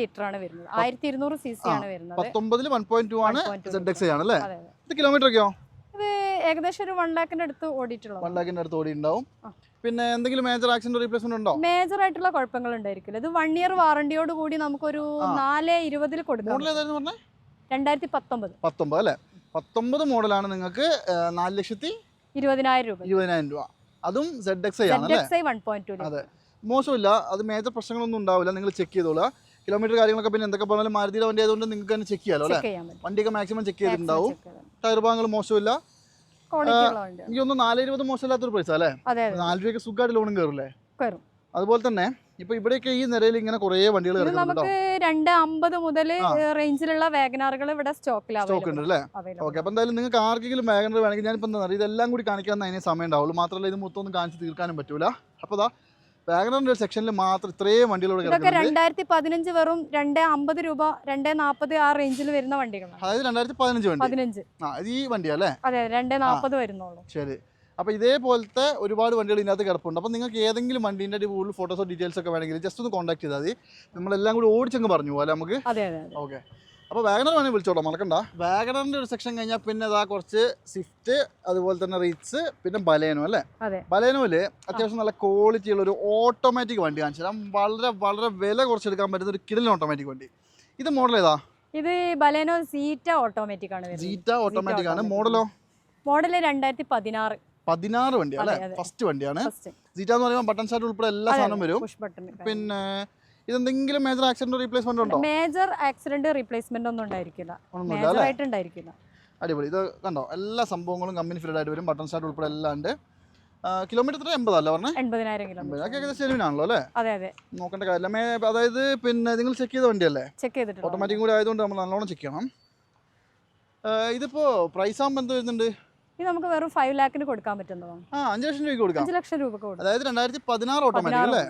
[SPEAKER 2] ലിറ്റർ ആണ് വരുന്നത്. ആയിരത്തി ഇരുന്നൂറ് സി സി ആണ് വരുന്നത്.
[SPEAKER 1] പത്തൊമ്പതിൽ വൺ പോയിന്റ് ടു ആണ്
[SPEAKER 2] 1.2
[SPEAKER 1] ആണ് അല്ലേ
[SPEAKER 2] അതെ അതെ.
[SPEAKER 1] ഇത് കിലോമീറ്റർ ഒക്കെയോ?
[SPEAKER 2] ഇത് ഏകദേശം ഒരു വൺ ലാഖിന്റെ അടുത്ത്
[SPEAKER 1] വൺ അടുത്ത് പിന്നെ എന്തെങ്കിലും മേജർ ആക്സിഡന്റ് റീപ്ലേസ്മെന്റ് ഉണ്ടോ?
[SPEAKER 2] മേജർ ആയിട്ടുള്ള കുഴപ്പങ്ങൾ ഉണ്ടായിരിക്കില്ല. ഇത് വൺ ഇയർ വാറണ്ടിയോട് കൂടി നമുക്കൊരു. നാല് ഇരുപതിൽ കൊടുക്കാം. രണ്ടായിരത്തി പത്തൊമ്പത്
[SPEAKER 1] പത്തൊമ്പത് അല്ലേ? പത്തൊമ്പത് മോഡലാണ് നിങ്ങൾക്ക് നാല് ലക്ഷത്തി
[SPEAKER 2] ഇരുപതിനായിരം രൂപ.
[SPEAKER 1] ഇരുപതിനായിരം രൂപ. അതും സെഡ് എക്സ് ഐ ആണ് അതെ. മോശമില്ല. അത് മേജർ പ്രശ്നങ്ങളൊന്നും ഉണ്ടാവില്ല. നിങ്ങൾ ചെക്ക് ചെയ്തോളുക. കിലോമീറ്റർ കാര്യങ്ങളൊക്കെ പിന്നെ എന്തൊക്കെ പറഞ്ഞാലും മാരുതിയുടെ വണ്ടി ആയതുകൊണ്ട് നിങ്ങൾക്ക് തന്നെ ചെക്ക് ചെയ്യാലോ അല്ലേ? വണ്ടിയൊക്കെ മാക്സിമം ചെക്ക് ചെയ്തിട്ടുണ്ടാവും. ടയർ ഭാഗങ്ങൾ മോശമില്ല. എനിക്കൊന്നും നാല് ഇരുപത് മോശമില്ലാത്തൊരു പൈസ അല്ലേ? നാല് രൂപയ്ക്ക് സുഖമായിട്ട് ലോണും കയറില്ലേ? അതുപോലെ തന്നെ ഇപ്പൊ ഇവിടെയൊക്കെ ഈ നിരയിൽ ഇങ്ങനെ കുറേ വണ്ടികൾ
[SPEAKER 2] നമുക്ക് രണ്ട് അമ്പത് മുതൽ റേഞ്ചിലുള്ള വാഗനാറുകൾ ഇവിടെ സ്റ്റോക്കിലാണ്
[SPEAKER 1] സ്റ്റോക്ക് ഉണ്ട് അല്ലേ? ഓക്കെ അപ്പൊ എന്തായാലും നിങ്ങൾക്ക് ആർക്കെങ്കിലും വാഗനർ വേണമെങ്കിൽ ഞാനിപ്പോ എന്താ പറയുക ഇതെല്ലാം കൂടി കാണിക്കാൻ അതിനെ സമയം ഉണ്ടാവുള്ളൂ. മാത്രമല്ല ഇത് മൊത്തം ഒന്നും കാണിച്ച് തീർക്കാനും പറ്റൂല. അപ്പൊ ദാ വാഗനറിന്റെ സെക്ഷനിൽ മാത്രം ഇത്രയും വണ്ടികളോട്
[SPEAKER 2] ഇതൊക്കെ രണ്ടായിരത്തി പതിനഞ്ച് വെറും രണ്ട് അമ്പത് രൂപ രണ്ട് നാൽപ്പത് ആ റേഞ്ചിൽ വരുന്ന വണ്ടികളാണ്.
[SPEAKER 1] അതായത് രണ്ടായിരത്തി പതിനഞ്ച് വണ്ടി.
[SPEAKER 2] പതിനഞ്ച്.
[SPEAKER 1] ആ ഈ വണ്ടിയാ അല്ലേ?
[SPEAKER 2] അതെ രണ്ട് നാൽപ്പത് വരുന്നുള്ളൂ.
[SPEAKER 1] ശരി. അപ്പോൾ ഇതേപോലത്തെ ഒരുപാട് വണ്ടികൾ ഇതിനകത്ത് കിടപ്പുണ്ട്. അപ്പോൾ നിങ്ങൾക്ക് ഏതെങ്കിലും വണ്ടീന്റെ കൂടുതൽ ഫോട്ടോസോ ഡീറ്റെയിൽസ് ഒക്കെ വേണമെങ്കിൽ ജസ്റ്റ് ഒന്ന് കോൺടാക്ട് ചെയ്താൽ മതി. നമ്മളെല്ലാം കൂടി ഓടിച്ചങ്ങ് പറഞ്ഞു പോലെ നമുക്ക്?
[SPEAKER 2] അതെ അതെ അതെ.
[SPEAKER 1] ഓക്കെ അപ്പോൾ വാഗണർ വേണമെങ്കിൽ വിളിച്ചോളാം മറക്കണ്ട. വാഗണറിന്റെ ഒരു സെക്ഷൻ കഴിഞ്ഞാൽ പിന്നെ ഇതാ കുറച്ച് സ്വിഫ്റ്റ് അതുപോലെ തന്നെ റീറ്റ്സ് പിന്നെ ബലേനോ അല്ലേ?
[SPEAKER 2] അതെ.
[SPEAKER 1] ബലേനോയിൽ അത്യാവശ്യം നല്ല ക്വാളിറ്റി ഉള്ള ഒരു ഓട്ടോമാറ്റിക് വണ്ടി കാണിച്ചു തരാം. വളരെ വളരെ വില കുറച്ചെടുക്കാൻ പറ്റുന്ന ഒരു കിടലിന് ഓട്ടോമാറ്റിക് വണ്ടി. ഇത് മോഡൽ ഏതാ?
[SPEAKER 2] ഇത് ബലേനോ സീറ്റ ഓട്ടോമാറ്റിക് ആണ്
[SPEAKER 1] സീറ്റ ഓട്ടോമാറ്റിക് ആണ്. മോഡലോ
[SPEAKER 2] മോഡൽ രണ്ടായിരത്തി പതിനാറ്.
[SPEAKER 1] പതിനാറ് വണ്ടി അല്ലേ. ഫസ്റ്റ് വണ്ടിയാണ്. സീറ്റ് എന്ന് പറയുമ്പോൾ ബട്ടൺ സ്റ്റാർട്ട് ഉൾപ്പെടെ എല്ലാ സാധനം വരും. പിന്നെ ഇതെന്തെങ്കിലും മേജർ ആക്സിഡന്റ് റീപ്ലേസ്മെന്റ് ഉണ്ടോ?
[SPEAKER 2] മേജർ ആക്സിഡന്റ് റീപ്ലേസ്മെന്റ് ഒന്നും ഉണ്ടായിരിക്കില്ല. മേജർ ആയിട്ട് ഉണ്ടായിരിക്കില്ല.
[SPEAKER 1] അടിപൊളി. ഇത് കണ്ടോ? എല്ലാ സംഭവങ്ങളും കമ്പനി ഫിറ്റഡ് ആയിട്ട് വരും. ബട്ടൺ സ്റ്റാർട്ട് ഉൾപ്പെടെ എല്ലാം ഉണ്ട്. കിലോമീറ്റർ എൺപതല്ല പറഞ്ഞേ?
[SPEAKER 2] എൺപതിനായിരം കിലോമീറ്റർ
[SPEAKER 1] അല്ലേ?
[SPEAKER 2] അതെ അതെ.
[SPEAKER 1] നോക്കേണ്ട കാര്യമില്ല. അതായത് പിന്നെ നിങ്ങൾ ചെക്ക് ചെയ്ത വണ്ടിയല്ലേ?
[SPEAKER 2] ചെക്ക് ചെയ്തിട്ടുണ്ട്
[SPEAKER 1] ഓട്ടോമാറ്റിക് കൂടി ആയതുകൊണ്ട് നമ്മൾ നല്ലോണം ചെക്ക് ചെയ്യണം. ഇതിപ്പോ പ്രൈസ് ആകുമ്പോൾ എന്ത് വരുന്നുണ്ട്?
[SPEAKER 2] ഇത് നമുക്ക് വെറും ഫൈവ് ലാക്കിന് കൊടുക്കാൻ പറ്റുന്നതാണ്
[SPEAKER 1] ആ അഞ്ച് ലക്ഷം രൂപ കൊടുക്കാം.
[SPEAKER 2] അഞ്ച് ലക്ഷം രൂപ കൊടുക്കാം.
[SPEAKER 1] അതായത് രണ്ടായിരത്തി പതിനാറ് ഓട്ടോമാറ്റിക് അല്ലേ?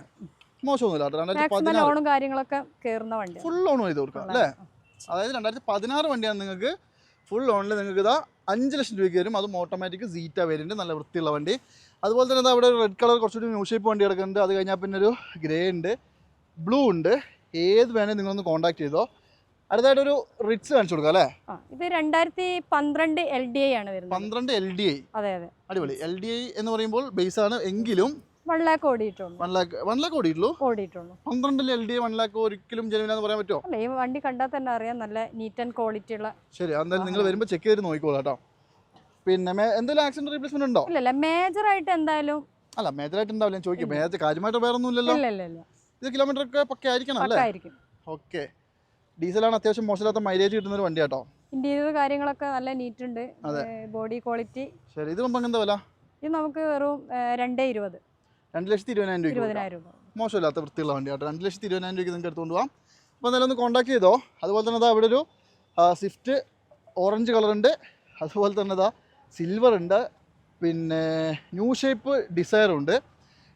[SPEAKER 1] മോശമൊന്നുമില്ല
[SPEAKER 2] ലോണും കാര്യങ്ങളൊക്കെ കയറുന്ന വണ്ടി
[SPEAKER 1] ഫുൾ ലോൺ ചെയ്ത് കൊടുക്കാം അല്ലേ? അതായത് രണ്ടായിരത്തി പതിനാറ് വണ്ടിയാണ് നിങ്ങൾക്ക് ഫുൾ ലോണിൽ നിങ്ങൾക്ക് ഇതാ അഞ്ച് ലക്ഷം രൂപയ്ക്ക് വരും. അതും ഓട്ടോമാറ്റിക് സീറ്റ വേരിയന്റ് നല്ല വൃത്തിയുള്ള വണ്ടി. അതുപോലെ തന്നെ അവിടെ ഒരു റെഡ് കളർ കുറച്ചുകൂടി ന്യൂ ഷേപ്പ് വണ്ടി കിടക്കുന്നുണ്ട്. അത് കഴിഞ്ഞാൽ പിന്നെ ഒരു ഗ്രേ ഉണ്ട് ബ്ലൂ ഉണ്ട്. ഏത് വേണേൽ നിങ്ങളൊന്ന് കോൺടാക്ട് ചെയ്തോ. അടുത്തായിട്ടൊരു റിറ്റ്സ് കാണിച്ചു കൊടുക്കാം അല്ലേ?
[SPEAKER 2] ഇത് രണ്ടായിരത്തി പന്ത്രണ്ട് എൽ ഡി ഐ ആണ് വരുന്നത്.
[SPEAKER 1] പന്ത്രണ്ട് എൽ ഡി ഐ
[SPEAKER 2] അതെ അതെ.
[SPEAKER 1] അടിപൊളി. എൽ ഡി ഐ എന്ന് പറയുമ്പോൾ ബേസ് ആണ്. എങ്കിലും
[SPEAKER 2] വൺ ലാക്ക് ഓടിയിട്ടുള്ളൂ.
[SPEAKER 1] വൺ ലാക്ക് വൺ ലാക്ക് ഓടിയിട്ടുള്ളൂ.
[SPEAKER 2] ഓടിയിട്ടുള്ളൂ.
[SPEAKER 1] പന്ത്രണ്ടിൽ എൽ ഡി വൺ ലാക്ക് ഒരിക്കലും ജനുവിനാന്ന് പറയാൻ പറ്റുമോ?
[SPEAKER 2] അല്ല ഈ വണ്ടി കണ്ടാൽ തന്നെ അറിയാം നല്ല നീറ്റ് ആൻഡ് ക്വാളിറ്റി ഉള്ള
[SPEAKER 1] ശരി എന്തായാലും നിങ്ങൾ വരുമ്പോൾ ചെക്ക് ചെയ്ത് നോക്കിക്കോളാം കേട്ടോ. പിന്നെ എന്തെങ്കിലും ആക്സിഡന്റ് റീപ്ലേസ്മെന്റ് ഉണ്ടോ?
[SPEAKER 2] ഇല്ലല്ല മേജർ ആയിട്ട് എന്തായാലും
[SPEAKER 1] അല്ല മേജറായിട്ട് ഉണ്ടാവില്ല ഞാൻ ചോദിക്കും. മേജർ കാര്യമായിട്ട് വേറെ ഒന്നും ഇല്ലല്ലോ.
[SPEAKER 2] ഇല്ല ഇല്ല ഇല്ല.
[SPEAKER 1] ഇത് കിലോമീറ്റർ ഒക്കെ പക്ക ആയിരിക്കണം അല്ലേ ഓക്കെ ഡീസലാണ് അത്യാവശ്യം മോശമില്ലാത്ത മൈലേജ് കിട്ടുന്ന ഒരു വണ്ടി കേട്ടോ
[SPEAKER 2] ഇന്റീരിയർ കാര്യങ്ങളൊക്കെ നല്ല നീറ്റ് ഉണ്ട്. ബോഡി ക്വാളിറ്റി
[SPEAKER 1] ശരി ഇത് നമുക്ക് എന്താ വില?
[SPEAKER 2] ഇത് നമുക്ക് വെറും രണ്ടേ ഇരുപത്.
[SPEAKER 1] രണ്ട് ലക്ഷത്തി ഇരുപതിനായിരം
[SPEAKER 2] രൂപ.
[SPEAKER 1] മോശമില്ലാത്ത വൃത്തിയുള്ള വണ്ടി കേട്ടോ രണ്ട് ലക്ഷത്തി ഇരുപതിനായിരം രൂപയ്ക്ക് നിങ്ങൾക്ക് എടുത്തുകൊണ്ട് പോകാം അപ്പോൾ എന്തായാലും ഒന്ന് കോൺടാക്ട് ചെയ്തോ. അതുപോലെ തന്നെ അതാ അവിടെ ഒരു സ്വിഫ്റ്റ് ഓറഞ്ച് കളറുണ്ട് അതുപോലെ തന്നെ അതാ സിൽവർ ഉണ്ട്. പിന്നെ ന്യൂ ഷേപ്പ് ഡിസയർ ഉണ്ട്.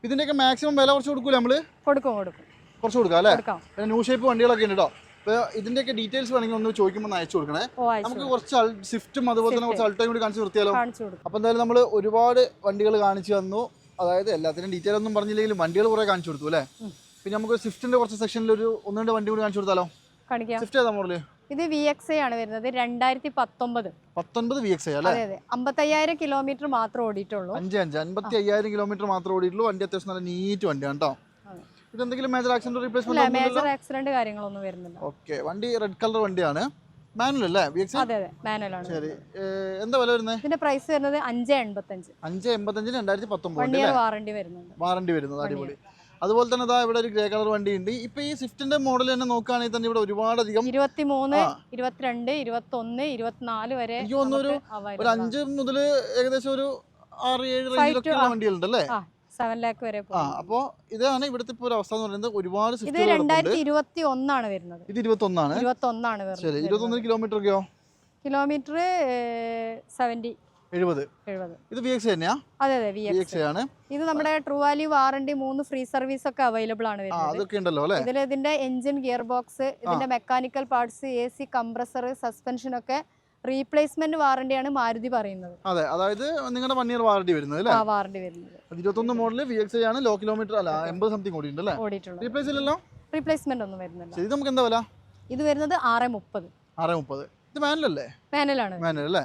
[SPEAKER 1] ഇതിന്റെയൊക്കെ മാക്സിമം വില കുറച്ച് കൊടുക്കൂല നമ്മൾ
[SPEAKER 2] കൊടുക്കും കൊടുക്കും.
[SPEAKER 1] കുറച്ച് കൊടുക്കാം അല്ലേ? പിന്നെ ന്യൂ ഷേപ്പ് വണ്ടികളൊക്കെ ഉണ്ട് കേട്ടോ അപ്പോൾ ഇതിന്റെയൊക്കെ ഡീറ്റെയിൽസ് വേണമെങ്കിൽ ഒന്ന് ചോദിക്കുമ്പോൾ അയച്ചു കൊടുക്കണേ. നമുക്ക് കുറച്ച് സ്വിഫ്റ്റും അതുപോലെ തന്നെ കുറച്ച് അൾട്ടയും കൂടി കാണിച്ചു നിർത്തിയാലോ? അപ്പൊ എന്തായാലും നമ്മൾ ഒരുപാട് വണ്ടികൾ കാണിച്ചു തന്നു. അതായത് എല്ലാത്തിനും ഡീറ്റെയിൽ ഒന്നും പറഞ്ഞില്ലെങ്കിലും വണ്ടികൾ കുറെ കാണിച്ചു കൊടുത്തു അല്ലേ. പിന്നെ നമുക്ക് സ്വിഫ്റ്റിന്റെ കുറച്ച് സെക്ഷനിൽ ഒരു ഒന്ന് രണ്ട് വണ്ടി കൂടി കാണിച്ചു കൊടുത്താലോ? സ്വിഫ്റ്റ് ഏതാ മോഡൽ?
[SPEAKER 2] ഇത് വി എക്സ് ആണ് വരുന്നത്. രണ്ടായിരത്തി പത്തൊമ്പത്
[SPEAKER 1] പത്തൊൻപത് വി എക്സ് അല്ലേ?
[SPEAKER 2] അമ്പത്തി അയ്യായിരം കിലോമീറ്റർ മാത്രം ഓടിയിട്ടുള്ളൂ.
[SPEAKER 1] അഞ്ച് അഞ്ച്. അമ്പത്തി അയ്യായിരം കിലോമീറ്റർ മാത്രം ഓടിയിട്ടുള്ളൂ. വണ്ടി അത്യാവശ്യം നല്ല നീറ്റ് വണ്ടിയാണ് കേട്ടോ.
[SPEAKER 2] അതെ.
[SPEAKER 1] ഇതെന്തെങ്കിലും major accident replacement
[SPEAKER 2] major accident കാര്യങ്ങളൊന്നും വരുന്നില്ല.
[SPEAKER 1] ഓക്കെ വണ്ടി റെഡ് കളർ വണ്ടിയാണ്. മാനുവൽ അല്ലേ എക്സ്
[SPEAKER 2] അതെ മാനുവൽ ആണ്.
[SPEAKER 1] ശരി. എന്താ വില വരുന്നത്
[SPEAKER 2] ഇതിന്റെ പ്രൈസ് വരുന്നത് അഞ്ച് എൺപത്തഞ്ച്.
[SPEAKER 1] അഞ്ച് എൺപത്തഞ്ചിന് രണ്ടായിരത്തി പത്തൊമ്പത്
[SPEAKER 2] വാറണ്ടി വരുന്നുണ്ട്.
[SPEAKER 1] വാറണ്ടി വരുന്നത് അടിപൊളി. അതുപോലെ തന്നെ ഇതാ ഇവിടെ ഒരു ഗ്രേ കളർ വണ്ടി ഉണ്ട് ഇപ്പൊ ഈ സ്വിഫ്റ്റിന്റെ മോഡൽ തന്നെ നോക്കുകയാണെങ്കിൽ തന്നെ ഇവിടെ
[SPEAKER 2] ഒരുപാട് അധികം
[SPEAKER 1] ഇരുപത്തിമൂന്ന്.
[SPEAKER 2] ഇരുപത്തിരണ്ട് ഇരുപത്തൊന്ന് ഇരുപത്തിനാല് വരെ
[SPEAKER 1] ഒരു-. അഞ്ച് മുതൽ ഏകദേശം ഒരു ആറ് ഏഴ്
[SPEAKER 2] Five
[SPEAKER 1] റേഞ്ചിലൊക്കെ
[SPEAKER 2] to-
[SPEAKER 1] ഉള്ള വണ്ടികളുണ്ട് അല്ലേ
[SPEAKER 2] സെവൻ ലാക്ക് വരെ
[SPEAKER 1] ആ അപ്പോൾ ഇതാണ് ഇവിടുത്തെ ഇപ്പോൾ ഒരു അവസ്ഥ എന്ന് പറയുന്നത് ഒരുപാട്
[SPEAKER 2] ഇത് രണ്ടായിരത്തി ഇരുപത്തി ഒന്നാണ് വരുന്നത്.
[SPEAKER 1] ഇത് ഇരുപത്തൊന്നാണ്?
[SPEAKER 2] ഇരുപത്തി ഒന്നാണ്
[SPEAKER 1] ശരി
[SPEAKER 2] വരുന്നത്.
[SPEAKER 1] ഇരുപത്തൊന്നര കിലോമീറ്റർ ഒക്കെയോ
[SPEAKER 2] കിലോമീറ്റർ സെവന്റി
[SPEAKER 1] എഴുപത്. ഇത് വി എക്സ് തന്നെയാ?
[SPEAKER 2] അതെ അതെ വി എക്സ്
[SPEAKER 1] ആണ്.
[SPEAKER 2] ഇത് നമ്മുടെ ട്രൂ വാല്യൂ വാറണ്ടി മൂന്ന് ഫ്രീ സർവീസ് ഒക്കെ അവൈലബിൾ ആണ് വരുന്നത്.
[SPEAKER 1] അതൊക്കെ ഉണ്ടല്ലോ അല്ലേ?
[SPEAKER 2] ഇതിൽ ഇതിന്റെ എഞ്ചിൻ ഗിയർ ബോക്സ് ഇതിന്റെ mechanical parts A C compressor suspension ഒക്കെ റീപ്ലേസ്മെന്റ് വാറണ്ടിയാണ് മാരുതി പറയുന്നത്.
[SPEAKER 1] അതെ അതായത് നിങ്ങളുടെ വൺ ഇയർ വാറണ്ടി വരുന്നത് അല്ലേ?
[SPEAKER 2] ആ വാറണ്ടി വരുന്നത്.
[SPEAKER 1] ഇരുപത്തൊന്ന് മോഡൽ വി എക്സ് ആണ് ലോ കിലോമീറ്റർ അല്ല എൺപത് സംതിങ് ഓടി ഉണ്ട് അല്ലേ?
[SPEAKER 2] ഓടിയിട്ടുള്ളത്.
[SPEAKER 1] റീപ്ലേസ് ഇല്ലല്ലോ
[SPEAKER 2] റീപ്ലേസ്മെന്റ് ഒന്നും വരുന്നില്ല.
[SPEAKER 1] ശരി ഇത് നമുക്ക് എന്താ വില?
[SPEAKER 2] ഇത് വരുന്നത് ആറ് മുപ്പത്.
[SPEAKER 1] ആറ് മുപ്പത്. ഇത് മാനലല്ലേ
[SPEAKER 2] മാനലാണ്
[SPEAKER 1] മാനൽ അല്ലേ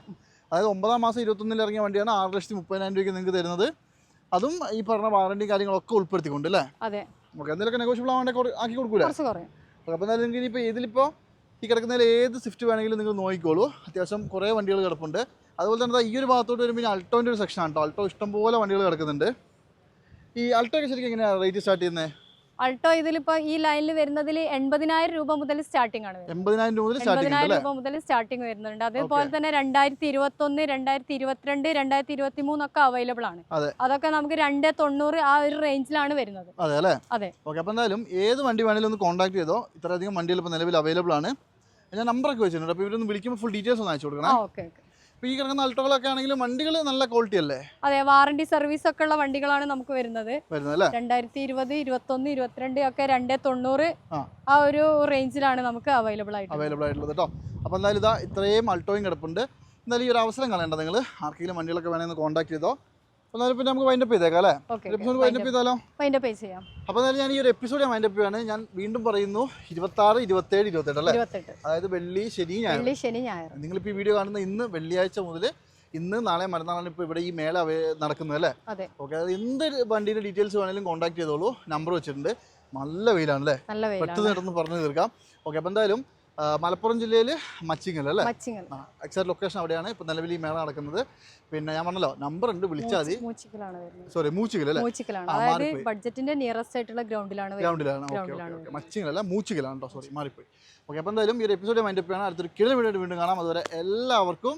[SPEAKER 1] അതായത് ഒമ്പതാം മാസം ഇരുപത്തൊന്നിൽ ഇറങ്ങിയ വണ്ടിയാണ് ആറ് ലക്ഷത്തി മുപ്പതിനായിരം രൂപയ്ക്ക് നിങ്ങൾക്ക് തരുന്നത്. അതും ഈ പറഞ്ഞ വാറണ്ടി കാര്യങ്ങളൊക്കെ ഉൾപ്പെടുത്തിക്കൊണ്ട് അല്ലേ?
[SPEAKER 2] അതെ.
[SPEAKER 1] നമുക്ക് എന്തെങ്കിലുമൊക്കെ നെഗോഷ്യബിൾ ആവേണ്ടി ആക്കി കൊടുക്കൂലേ?
[SPEAKER 2] കുറച്ച് കുറയും.
[SPEAKER 1] അപ്പോൾ എന്തായാലും ഇനിയിപ്പോൾ ഇതിലിപ്പോൾ ഈ കിടക്കുന്നതിൽ ഏത് സ്വിഫ്റ്റ് വേണമെങ്കിലും നിങ്ങൾ നോക്കിക്കോളൂ. അത്യാവശ്യം കുറേ വണ്ടികൾ കിടപ്പുണ്ട്. അതുപോലെ തന്നെ ഈ ഒരു ഭാഗത്തോട്ട് വരുമ്പോൾ അൾട്ടോന്റെ ഒരു സെക്ഷനാണ് കേട്ടോ അൾട്ടോ ഇഷ്ടംപോലെ വണ്ടികൾ കിടക്കുന്നുണ്ട്. ഈ അൾട്ടോ ഒക്കെ ശരിക്കും എങ്ങനെയാണ് റേറ്റ് സ്റ്റാർട്ട് ചെയ്യുന്നത്
[SPEAKER 2] അൾട്ടോ ഇതിലിപ്പോ ഈ ലൈനിൽ വരുന്നതിൽ എൺപതിനായിരം രൂപ മുതൽ സ്റ്റാർട്ടിംഗ് ആണ്
[SPEAKER 1] എൺപതിനായിരം രൂപ മുതൽ സ്റ്റാർട്ടിംഗ്
[SPEAKER 2] വരുന്നുണ്ട്. അതേപോലെ തന്നെ രണ്ടായിരത്തി ഇരുപത്തി ഒന്ന് രണ്ടായിരത്തി ഇരുപത്തിരണ്ട് രണ്ടായിരത്തി ഇരുപത്തി മൂന്നൊക്കെ അവൈലബിൾ ആണ് അതൊക്കെ നമുക്ക് രണ്ട് തൊണ്ണൂറ് ആ ഒരു റേഞ്ചിലാണ് വരുന്നത്.
[SPEAKER 1] അതെ അല്ലേ?
[SPEAKER 2] അതെ.
[SPEAKER 1] ഓക്കെ അപ്പോൾ എന്തായാലും ഏത് വണ്ടി വേണമെങ്കിലും ഒന്ന് കോൺടാക്ട് ചെയ്തോ. ഇത്രയധികം വണ്ടികൾ ഇപ്പോൾ നിലവിൽ അവൈലബിൾ ആണ്. ഞാൻ നമ്പറൊക്കെ വെച്ചിട്ടുണ്ട്. അപ്പോൾ ഇവരൊന്ന് വിളിക്കുമ്പോൾ ഫുൾ ഡീറ്റെയിൽസ് ഒന്ന് അയച്ചു കൊടുക്കണം.
[SPEAKER 2] Okay okay.
[SPEAKER 1] ഈ കിടക്കുന്ന അൾട്ടോകളൊക്കെ ആണെങ്കിലും വണ്ടികൾ നല്ല ക്വാളിറ്റി അല്ലേ?
[SPEAKER 2] അതെ വാറണ്ടി സർവീസ് ഒക്കെ ഉള്ള വണ്ടികളാണ് നമുക്ക് വരുന്നത്. രണ്ടായിരത്തി ഇരുപത് ഇരുപത്തൊന്ന് ഇരുപത്തിരണ്ട് ഒക്കെ രണ്ട് തൊണ്ണൂറ്
[SPEAKER 1] ആ.
[SPEAKER 2] ഒരു റേഞ്ചിലാണ് നമുക്ക് അവൈലബിൾ ആയിട്ട്
[SPEAKER 1] അവൈലബിൾ ആയിട്ടുള്ളത് കേട്ടോ അപ്പോൾ എന്തായാലും ഇതാ ഇത്രയും അൾട്ടോയും കിടപ്പുണ്ട്. എന്തായാലും ഈ ഒരു അവസരം കളയണ്ട നിങ്ങൾ ആർക്കെങ്കിലും വണ്ടികളൊക്കെ വേണമെങ്കിൽ കോൺടാക്ട് ചെയ്തോ. എന്തായാലും പിന്നെ നമുക്ക് വൈൻഡപ്പ് ചെയ്തേക്കാം അല്ലേ? എപ്പിസോഡ് വൈൻഡപ്പ് ചെയ്താലോ?
[SPEAKER 2] അതിന്റെ പേ ചെയ്യാം.
[SPEAKER 1] അപ്പോൾ എന്നാലും ഞാൻ ഈ ഒരു എപ്പിസോഡ് ഞാൻ വൈൻഡപ്പ് ചെയ്യാണ് ഞാൻ വീണ്ടും പറയുന്നു ഇരുപത്താറ് ഇരുപത്തേഴ് ഇരുപത്തെട്ട് അല്ലേ? അതായത് വെള്ളി ശനി ഞായർ.
[SPEAKER 2] ശനി ഞായർ.
[SPEAKER 1] നിങ്ങളിപ്പോൾ ഈ വീഡിയോ കാണുന്ന ഇന്ന് വെള്ളിയാഴ്ച മുതൽ ഇന്ന് നാളെ മറ്റന്നാളാണ് ഇപ്പോൾ ഇവിടെ ഈ മേള നടക്കുന്നത് അല്ലേ? ഓക്കെ അത് എന്ത് വണ്ടിയുടെ ഡീറ്റെയിൽസ് വേണമെങ്കിലും കോൺടാക്ട് ചെയ്തോളൂ. നമ്പർ വെച്ചിട്ടുണ്ട്. നല്ല വെയിലാണ് അല്ലേ? പെട്ടെന്ന് പെട്ടെന്ന് പറഞ്ഞു തീർക്കാം. ഓക്കെ അപ്പോൾ എന്തായാലും മലപ്പുറം ജില്ലയിൽ മച്ചിങ്ങൽ അല്ലേ? എക്സാക്ട് ലൊക്കേഷൻ അവിടെയാണ് ഇപ്പൊ നിലവിൽ ഈ മേള നടക്കുന്നത്. പിന്നെ ഞാൻ പറഞ്ഞല്ലോ നമ്പർ ഉണ്ട് വിളിച്ചാൽ സോറി മൂച്ചിക്കൽ അല്ലേ?
[SPEAKER 2] മൂച്ചിക്കലാണ്. അതായത് ബഡ്ജറ്റിന്റെ നിയറസ്റ്റ് ആയിട്ടുള്ള ഗ്രൗണ്ടിലാണ്
[SPEAKER 1] ഗ്രൗണ്ടിലാണ് മച്ചിങ്ങൽ അല്ല മൂച്ചിക്കലാണ് കേട്ടോ സോറി മാറിപ്പോയി. ഓക്കെ അപ്പോൾ എന്തായാലും ഈ ഒരു എപ്പിസോഡ് മൈൻഡ് ചെയ്യണം അടുത്തൊരു കിഴ വീഡിയോ വീണ്ടും കാണാം. അതുവരെ എല്ലാവർക്കും